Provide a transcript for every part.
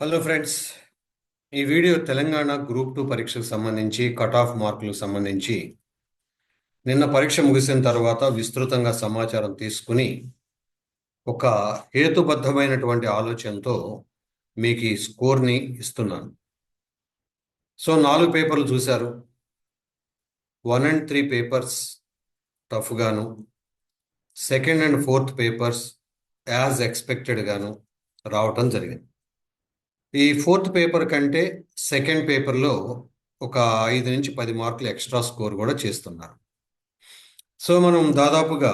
Hello friends ఈ video Telangana group two పరీక్షకు సంబంధించి కట్ ఆఫ్ మార్కులకు సంబంధించి నిన్న పరీక్ష ముగిసిన తర్వాత విస్తృతంగా సమాచారం తీసుకుని ఒక హేతుబద్ధమైనటువంటి ఆలోచనతో మీకు ఈ స్కోర్ని ఇస్తున్నాను. సో నాలుగు పేపర్లు చూశారు. One and three papers టఫ్గాను second and fourth papers as ఎక్స్పెక్టెడ్గాను రావటం జరిగింది. ఈ ఫోర్త్ పేపర్ కంటే సెకండ్ పేపర్లో ఒక ఐదు నుంచి పది మార్కులు ఎక్స్ట్రా స్కోర్ కూడా చేస్తున్నారు. సో మనం దాదాపుగా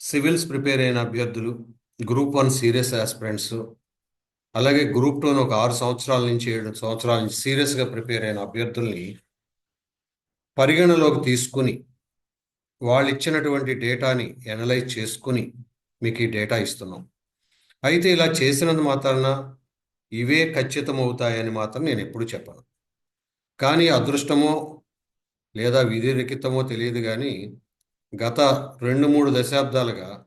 సివిల్స్ ప్రిపేర్ అయిన అభ్యర్థులు గ్రూప్ వన్ సీరియస్ ఆస్పిరెంట్స్ అలాగే గ్రూప్ టూను ఒక ఆరు సంవత్సరాల నుంచి ఏడు సంవత్సరాల నుంచి సీరియస్గా ప్రిపేర్ అయిన అభ్యర్థుల్ని పరిగణలోకి తీసుకుని వాళ్ళు ఇచ్చినటువంటి డేటాని ఎనలైజ్ చేసుకుని మీకు ఈ డేటా ఇస్తున్నాం. అయితే ఇలా చేసినందు మాత్రాన ఇవే ఖచ్చితమవుతాయని మాత్రం నేను ఎప్పుడు చెప్పను. కానీ అదృష్టమో లేదా విధిలిఖితమో తెలియదు కానీ గత రెండు మూడు దశాబ్దాలుగా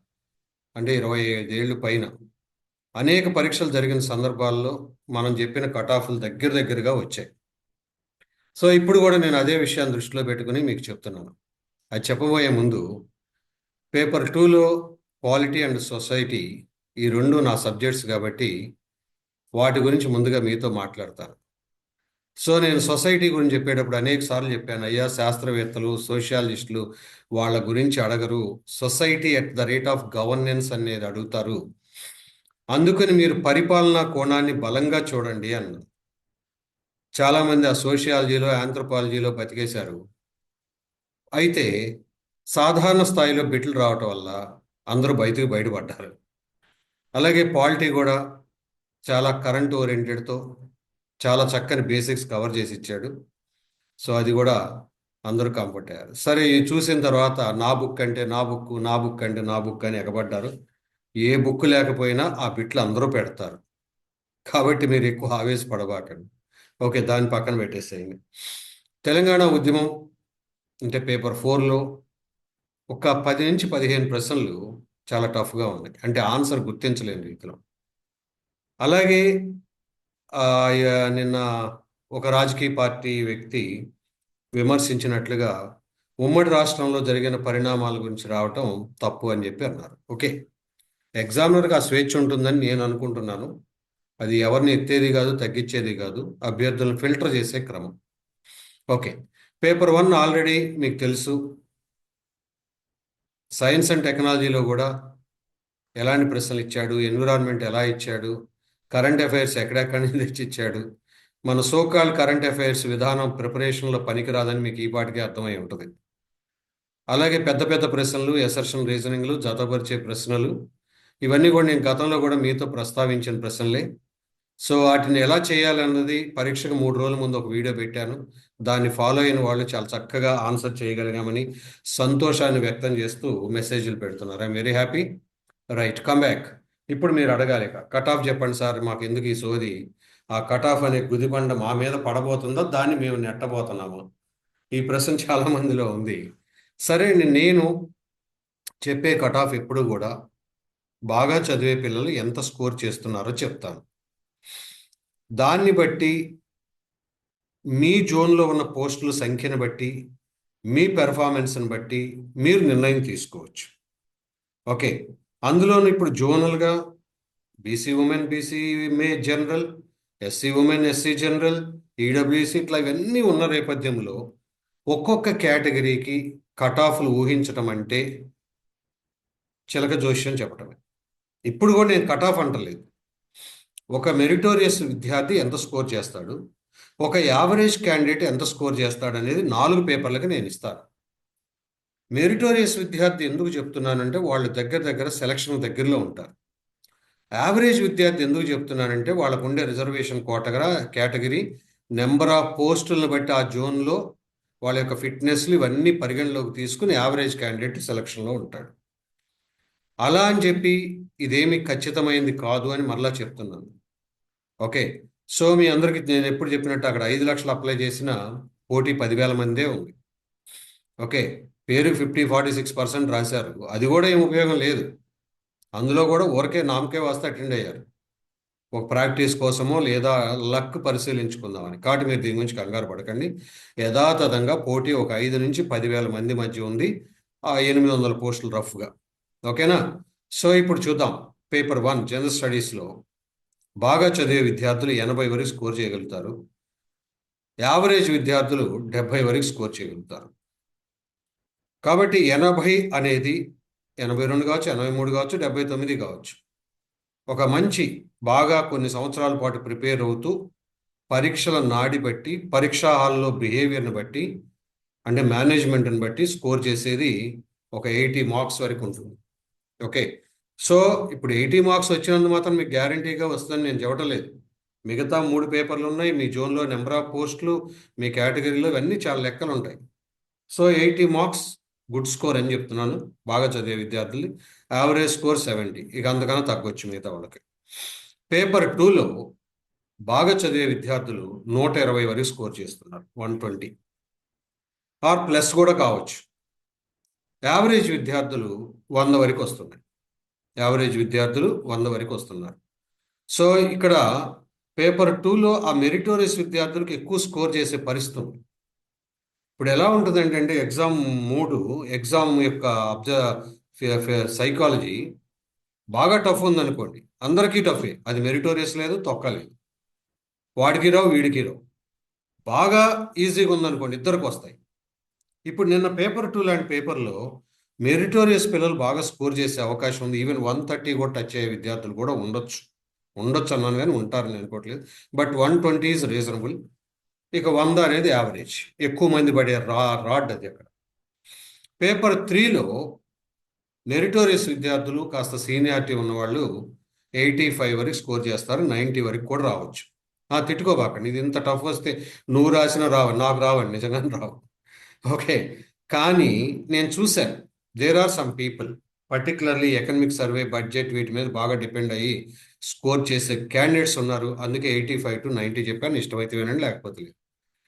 అంటే ఇరవై ఐదేళ్ళు పైన అనేక పరీక్షలు జరిగిన సందర్భాల్లో మనం చెప్పిన కట్ ఆఫ్లు దగ్గర దగ్గరగా వచ్చాయి. సో ఇప్పుడు కూడా నేను అదే విషయాన్ని దృష్టిలో పెట్టుకుని మీకు చెప్తున్నాను. అది చెప్పబోయే ముందు పేపర్ టూలో క్వాలిటీ అండ్ సొసైటీ ఈ రెండు నా సబ్జెక్ట్స్ కాబట్టి వాటి గురించి ముందుగా మీతో మాట్లాడతాను. సో నేను సొసైటీ గురించి చెప్పేటప్పుడు అనేక సార్లు చెప్పాను. అయ్యా శాస్త్రవేత్తలు సోషియాలిస్టులు వాళ్ళ గురించి అడగరు. Society at the rate of governance అనేది అడుగుతారు. అందుకని మీరు పరిపాలనా కోణాన్ని బలంగా చూడండి అన్నారు. చాలామంది ఆ సోషియాలజీలో ఆంథ్రపాలజీలో బతికేశారు. అయితే సాధారణ స్థాయిలో బిట్లు రావటం వల్ల అందరూ బయటకు బయటపడ్డారు. అలాగే పాలిటీ కూడా చాలా కరెంట్ ఓరియంటెడ్తో చాలా చక్కని బేసిక్స్ కవర్ చేసి ఇచ్చాడు. సో అది కూడా అందరూ కంఫర్ట్ అయ్యారు. సరే ఇది చూసిన తర్వాత నా బుక్ అంటే నా బుక్ నా బుక్ అంటే నా బుక్ అని ఎగబడ్డారు. ఏ బుక్ లేకపోయినా ఆ బిట్లు అందరూ పెడతారు. కాబట్టి మీరు ఎక్కువ ఆవేశపడబాకండి. ఓకే దాని పక్కన పెట్టేసేయండి. తెలంగాణ ఉద్యమం అంటే పేపర్ ఫోర్లో ఒక పది నుంచి పదిహేను ప్రశ్నలు చాలా టఫ్గా ఉన్నాయి. అంటే ఆన్సర్ గుర్తించలేని రీతిలో. అలాగే నిన్న ఒక రాజకీయ పార్టీ వ్యక్తి విమర్శించినట్లుగా ఉమ్మడి రాష్ట్రంలో జరిగిన పరిణామాల గురించి రావటం తప్పు అని చెప్పి అన్నారు. ఓకే. ఎగ్జామినర్కి ఆ స్వేచ్ఛ ఉంటుందని నేను అనుకుంటున్నాను. అది ఎవరిని ఎత్తేది కాదు తగ్గించేది కాదు. అభ్యర్థులను ఫిల్టర్ చేసే క్రమం. ఓకే. పేపర్ వన్ ఆల్రెడీ మీకు తెలుసు. సైన్స్ అండ్ టెక్నాలజీలో కూడా ఎలాంటి ప్రశ్నలు ఇచ్చాడు ఎన్విరాన్మెంట్ ఎలా ఇచ్చాడు కరెంట్ అఫైర్స్ ఎక్కడెక్కడి నుంచి తెచ్చిచ్చాడు? మన సోకాల్ కరెంట్ అఫైర్స్ విధానం ప్రిపరేషన్లో పనికిరాదని మీకు ఈ పాటికి అర్థమై ఉంటుంది. అలాగే పెద్ద పెద్ద ప్రశ్నలు ఎసర్షన్ రీజనింగ్లు జతపరిచే ప్రశ్నలు ఇవన్నీ కూడా నేను గతంలో కూడా మీతో ప్రస్తావించిన ప్రశ్నలే. సో వాటిని ఎలా చేయాలన్నది పరీక్షకు మూడు రోజుల ముందు ఒక వీడియో పెట్టాను. దాన్ని ఫాలో అయిన వాళ్ళు చాలా చక్కగా ఆన్సర్ చేయగలిగామని సంతోషాన్ని వ్యక్తం చేస్తూ మెసేజ్లు పెడుతున్నారు. I'm very happy. Right come back. ఇప్పుడు మీరు అడగాలి కట్ ఆఫ్ చెప్పండి సార్ మాకు ఎందుకు ఈ సోది? ఆ కట్ ఆఫ్ అనే గుదిబండ మా మీద పడబోతుందో దాన్ని మేము నెట్టబోతున్నాము. ఈ ప్రశ్న చాలా మందిలో ఉంది. సరే నేను చెప్పే కట్ ఆఫ్ ఎప్పుడు కూడా బాగా చదివే పిల్లలు ఎంత స్కోర్ చేస్తున్నారో చెప్తాను. దాన్ని బట్టి మీ జోన్లో ఉన్న పోస్టుల సంఖ్యను బట్టి మీ పెర్ఫార్మెన్స్ని బట్టి మీరు నిర్ణయం తీసుకోవచ్చు. ఓకే? అందులోనూ ఇప్పుడు జోనల్గా బీసీ ఉమెన్ బీసీ మే general SC women SC general EWC ఇట్లా ఇవన్నీ ఉన్న నేపథ్యంలో ఒక్కొక్క కేటగిరీకి కట్ ఆఫ్లు ఊహించటం అంటే చిలక జోష్యం చెప్పటమే. ఇప్పుడు కూడా నేను కట్ ఆఫ్ అంటలేదు. ఒక మెరిటోరియస్ విద్యార్థి ఎంత స్కోర్ చేస్తాడు? ఒక యావరేజ్ క్యాండిడేట్ ఎంత స్కోర్ చేస్తాడు అనేది నాలుగు పేపర్లకు నేను ఇస్తాను. మెరిటోరియస్ విద్యార్థి ఎందుకు చెప్తున్నానంటే వాళ్ళు దగ్గర దగ్గర సెలక్షన్ దగ్గరలో ఉంటారు. యావరేజ్ విద్యార్థి ఎందుకు చెప్తున్నానంటే వాళ్ళకు ఉండే రిజర్వేషన్ కోటగర కేటగిరీ నెంబర్ ఆఫ్ పోస్టులను బట్టి ఆ జోన్లో వాళ్ళ యొక్క ఫిట్నెస్లు ఇవన్నీ పరిగణలోకి తీసుకుని యావరేజ్ క్యాండిడేట్ సెలక్షన్లో ఉంటాడు. అలా అని చెప్పి ఇదేమి ఖచ్చితమైంది కాదు అని మరలా చెప్తున్నాను. ఓకే సో మీ అందరికి నేను ఎప్పుడు చెప్పినట్టు అక్కడ ఐదు లక్షలు అప్లై చేసిన పోటీ పదివేల మందే ఉంది. ఓకే పేరు ఫిఫ్టీ ఫార్టీ సిక్స్ పర్సెంట్ రాశారు. అది కూడా ఏం ఉపయోగం లేదు. అందులో కూడా ఊరికే నామకే వస్తే అటెండ్ అయ్యారు. ఒక ప్రాక్టీస్ కోసమో లేదా లక్ పరిశీలించుకుందామని. కాబట్టి మీరు దీని గురించి కంగారు పడకండి. యథాతథంగా పోటీ ఒక ఐదు నుంచి పదివేల మంది మధ్య ఉంది. ఆ ఎనిమిది వందల పోస్టులు రఫ్గా. ఓకేనా? సో ఇప్పుడు చూద్దాం. పేపర్ వన్ జనరల్ స్టడీస్లో బాగా చదివే విద్యార్థులు ఎనభై వరకు స్కోర్ చేయగలుగుతారు. యావరేజ్ విద్యార్థులు డెబ్బై వరకు స్కోర్ చేయగలుగుతారు. కాబట్టి ఎనభై అనేది ఎనభై రెండు కావచ్చు ఎనభై మూడు కావచ్చు డెబ్బై తొమ్మిది కావచ్చు. ఒక మంచి బాగా కొన్ని సంవత్సరాల పాటు ప్రిపేర్ అవుతూ పరీక్షల నాడి బట్టి పరీక్షా హాల్లో బిహేవియర్ని బట్టి అంటే మేనేజ్మెంట్ని బట్టి స్కోర్ చేసేది ఒక ఎయిటీ మార్క్స్ వరకు ఉంటుంది. ఓకే. సో ఇప్పుడు ఎయిటీ మార్క్స్ వచ్చినందు మాత్రం మీకు గ్యారంటీగా వస్తుందని నేను చెప్పటలేదు మిగతా మూడు పేపర్లు ఉన్నాయి మీ జోన్లో నెంబర్ ఆఫ్ పోస్టులు మీ కేటగిరీలో ఇవన్నీ చాలా లెక్కలు ఉంటాయి. So eighty marks good score అని చెప్తున్నాను. బాగా చదివే విద్యార్థులు యావరేజ్ స్కోర్ సెవెంటీ. ఇక అంతకన్నా తగ్గొచ్చు మిగతా వాళ్ళకి. పేపర్ టూలో బాగా చదివే విద్యార్థులు నూట ఇరవై వరకు స్కోర్ చేస్తున్నారు. One twenty. ఆర్ ప్లస్ కూడా కావచ్చు. యావరేజ్ విద్యార్థులు వంద వరకు వస్తున్నాయి. యావరేజ్ విద్యార్థులు వంద వరకు వస్తున్నారు. సో ఇక్కడ పేపర్ టూలో ఆ మెరిటోరియస్ విద్యార్థులకు ఎక్కువ స్కోర్ చేసే పరిస్థితి ఉంది. ఇప్పుడు ఎలా ఉంటుంది ఏంటంటే ఎగ్జామ్ మూడు ఎగ్జామ్ యొక్క అబ్జ సైకాలజీ బాగా టఫ్ ఉందనుకోండి. అందరికీ టఫే. అది మెరిటోరియస్ లేదు తొక్కలేదు వాడికి రావు వీడికి రావు. బాగా ఈజీగా ఉందనుకోండి ఇద్దరికి వస్తాయి ఇప్పుడు నిన్న పేపర్ టూ లాంటి పేపర్లో మెరిటోరియస్ పిల్లలు బాగా స్కోర్ చేసే అవకాశం ఉంది. ఈవెన్ వన్ థర్టీ కూడా టచ్ అయ్యే విద్యార్థులు కూడా ఉండొచ్చు. ఉండొచ్చు అన్నాను కానీ ఉంటారని అనుకోవట్లేదు. But one twenty is reasonable. ఇక వంద అనేది యావరేజ్ ఎక్కువ మంది పడే రా రాడ్ అది అక్కడ. పేపర్ త్రీలో మెరిటోరియస్ విద్యార్థులు కాస్త సీనియారిటీ ఉన్నవాళ్ళు ఎయిటీ ఫైవ్ వరకు స్కోర్ చేస్తారు నైంటీ వరకు కూడా రావచ్చు. ఆ తిట్టుకోబాకండి. ఇది ఇంత టఫ్ వస్తే నువ్వు రాసినా రావు నాకు రావండి నిజంగానే రావు. ఓకే. కానీ నేను చూశాను there are some people particularly economic survey budget వీటి మీద బాగా డిపెండ్ అయ్యి స్కోర్ చేసే క్యాండిడేట్స్ ఉన్నారు. అందుకే ఎయిటీ ఫైవ్ టు నైంటీ చెప్పాను ఇష్టమైతే వినండి లేకపోతే లేదు.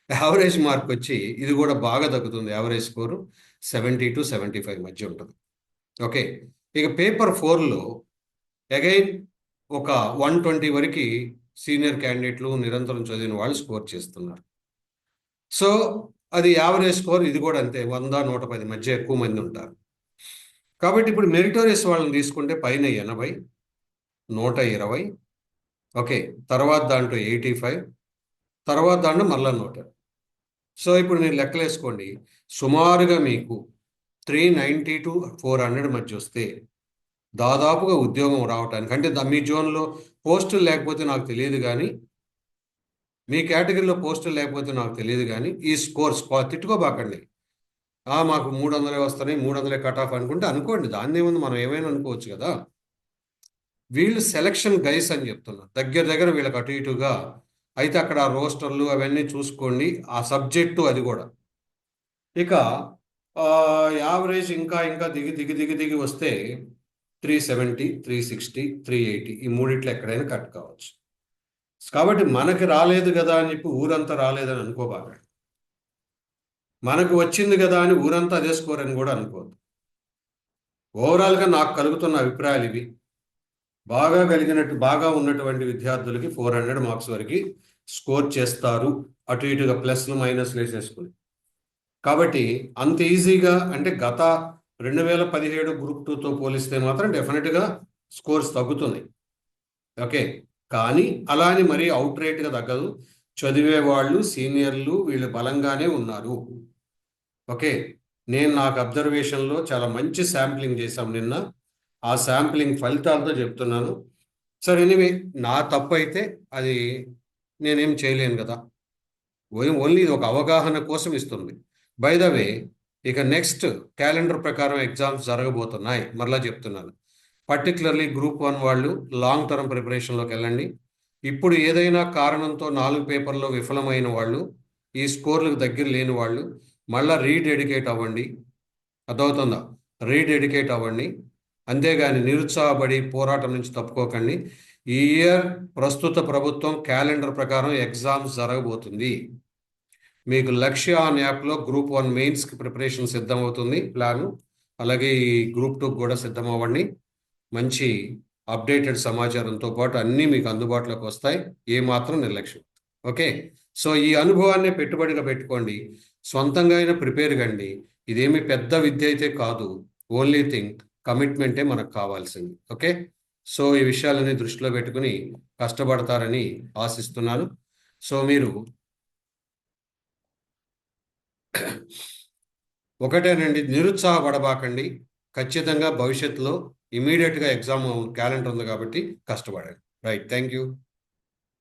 యావరేజ్ మార్క్ వచ్చి ఇది కూడా బాగా తగ్గుతుంది. Average score seventy two seventy five మధ్య ఉంటుంది. ఓకే ఇక పేపర్ ఫోర్లో అగైన్ ఒక వన్ ట్వంటీ వరకు సీనియర్ క్యాండిడేట్లు నిరంతరం చదివిన వాళ్ళు స్కోర్ చేస్తున్నారు. సో అది యావరేజ్ స్కోర్ ఇది కూడా అంతే. వంద నూట పది మధ్య ఎక్కువ మంది ఉంటారు. కాబట్టి ఇప్పుడు మెరిటోరియస్ వాళ్ళని తీసుకుంటే పైన ఎనభై నూట ఇరవై ఓకే తర్వాత దాంట్లో ఎయిటీ ఫైవ్ తర్వాత దాంట్లో మళ్ళా నూట సో ఇప్పుడు మీరు లెక్కలేసుకోండి. సుమారుగా మీకు three ninety to four hundred మధ్య వస్తే దాదాపుగా ఉద్యోగం రావటానికి అంటే మీ జోన్లో పోస్టులు లేకపోతే నాకు తెలియదు కానీ మీ కేటగిరీలో పోస్టులు లేకపోతే నాకు తెలియదు కానీ ఈ స్కోర్స్ తిట్టుకోబాకండి. మాకు మూడు వందలే వస్తున్నాయి మూడు వందలే కట్ ఆఫ్ అనుకుంటే అనుకోండి. దాన్ని ఏముంది? మనం ఏమైనా అనుకోవచ్చు కదా. వీళ్ళు సెలక్షన్ గైస్ అని చెప్తున్నారు. దగ్గర దగ్గర వీళ్ళకి అటు ఇటుగా అయితే అక్కడ రోస్టర్లు అవన్నీ చూసుకోండి ఆ సబ్జెక్టు అది కూడా. ఇక యావరేజ్ ఇంకా ఇంకా దిగి దిగి దిగి దిగి వస్తే three seventy three sixty three eighty ఈ మూడిట్లో ఎక్కడైనా కట్ కావచ్చు. కాబట్టి మనకి రాలేదు కదా అని చెప్పి ఊరంతా రాలేదని అనుకోబాగా. మనకు వచ్చింది కదా అని ఊరంతా అదే స్కోర్ అని కూడా అనుకోవద్దు. ఓవరాల్గా నాకు కలుగుతున్న అభిప్రాయాలు ఇవి. బాగా కలిగినట్టు బాగా ఉన్నటువంటి విద్యార్థులకి ఫోర్ హండ్రెడ్ మార్క్స్ వరకు స్కోర్ చేస్తారు అటు ఇటుగా ప్లస్లు మైనస్లు వేసేసుకుని. కాబట్టి అంత ఈజీగా అంటే గత రెండు వేల పదిహేడు గ్రూప్ టూతో పోలిస్తే మాత్రం డెఫినెట్గా స్కోర్స్ తగ్గుతున్నాయి ఓకే? కానీ అలా అని మరీ అవుట్ రేట్గా తగ్గదు. చదివే వాళ్ళు సీనియర్లు వీళ్ళు బలంగానే ఉన్నారు. ఓకే? నేను నాకు అబ్జర్వేషన్లో చాలా మంచి శాంప్లింగ్ చేశాం నిన్న. ఆ శాంప్లింగ్ ఫలితాలతో చెప్తున్నాను. సరే ఎనివే నా తప్పు అయితే అది నేనేం చేయలేను కదా. ఓన్లీ ఇది ఒక అవగాహన కోసం ఇస్తుంది. బై ద వే ఇక నెక్స్ట్ క్యాలెండర్ ప్రకారం ఎగ్జామ్స్ జరగబోతున్నాయి. మరలా చెప్తున్నాను. పర్టికులర్లీ గ్రూప్ వన్ వాళ్ళు లాంగ్ టర్మ్ ప్రిపరేషన్లోకి వెళ్ళండి. ఇప్పుడు ఏదైనా కారణంతో నాలుగు పేపర్లో విఫలమైన వాళ్ళు ఈ స్కోర్లకు దగ్గర లేని వాళ్ళు మళ్ళీ రీడెడికేట్ అవ్వండి. అర్థమవుతుందా? రీడెడికేట్ అవ్వండి. అంతేగాని నిరుత్సాహపడి పోరాటం నుంచి తప్పుకోకండి. ఈ ఇయర్ ప్రస్తుత ప్రభుత్వం క్యాలెండర్ ప్రకారం ఎగ్జామ్స్ జరగబోతుంది. మీకు లక్ష్య ఆన్ యాప్లో గ్రూప్ వన్ మెయిన్స్కి ప్రిపరేషన్ సిద్ధమవుతుంది ప్లాను. అలాగే ఈ గ్రూప్ టూకి కూడా సిద్ధమవ్వండి. మంచి అప్డేటెడ్ సమాచారంతో పాటు అన్నీ మీకు అందుబాటులోకి వస్తాయి. ఏ మాత్రం నిర్లక్ష్యం. ఓకే? సో ఈ అనుభవాన్ని పెట్టుబడిగా పెట్టుకోండి. సొంతంగా అయినా ప్రిపేర్ కండి. ఇదేమి పెద్ద విద్య అయితే కాదు. ఓన్లీ థింగ్ కమిట్మెంటే మనకు కావాల్సింది. ఓకే? సో ఈ విషయాలన్నీ దృష్టిలో పెట్టుకుని కష్టపడతారని ఆశిస్తున్నాను. సో మీరు ఒకటేనండి నిరుత్సాహపడబాకండి. ఖచ్చితంగా భవిష్యత్తులో ఇమీడియట్గా ఎగ్జామ్ క్యాలెండర్ ఉంది కాబట్టి కష్టపడండి. Right thank you